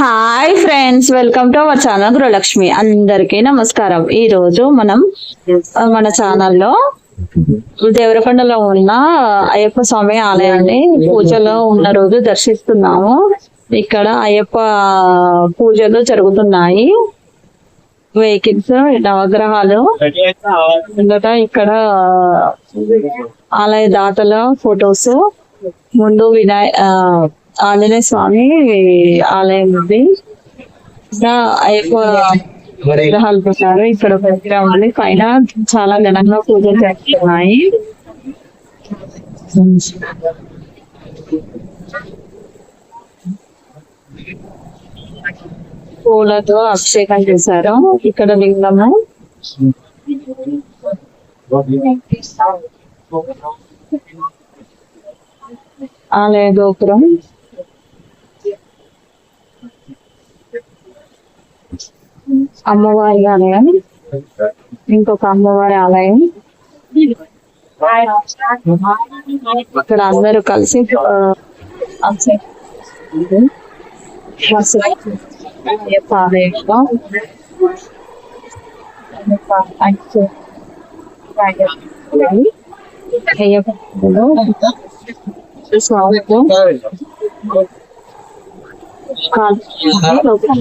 Hi friends welcome to our channel Gruhalakshmi అందరికీ నమస్కారం. ఈ రోజు మనం మన ఛానల్లో దేవరకొండలో ఉన్న అయ్యప్ప స్వామి ఆలయాన్ని పూజలో ఉన్న రోజు దర్శిస్తున్నాము. ఇక్కడ అయ్యప్ప పూజలు జరుగుతున్నాయి. వెహికల్స్ నవగ్రహాలు. ముందట ఇక్కడ ఆలయ దాతల ఫొటోస్. ముందు వినాయ ఆంజనేయ స్వామి ఆలయం ఉంది. విగ్రహాలు పెట్టారు. ఇక్కడ ఒక విగ్రహం ఉంది. పైన చాలా ఘనంగా పూజలు చేస్తున్నాయి పూలతో అభిషేకం చేశారు. ఇక్కడ లింగము. ఆలయ గోపురం. అమ్మవారి ఆలయం. ఇంకొక అమ్మవారి ఆలయం. ఇక్కడ అందరూ కలిసి అయ్యప్ప అయ్యప్ప అయ్యప్ప స్వామితో కాలు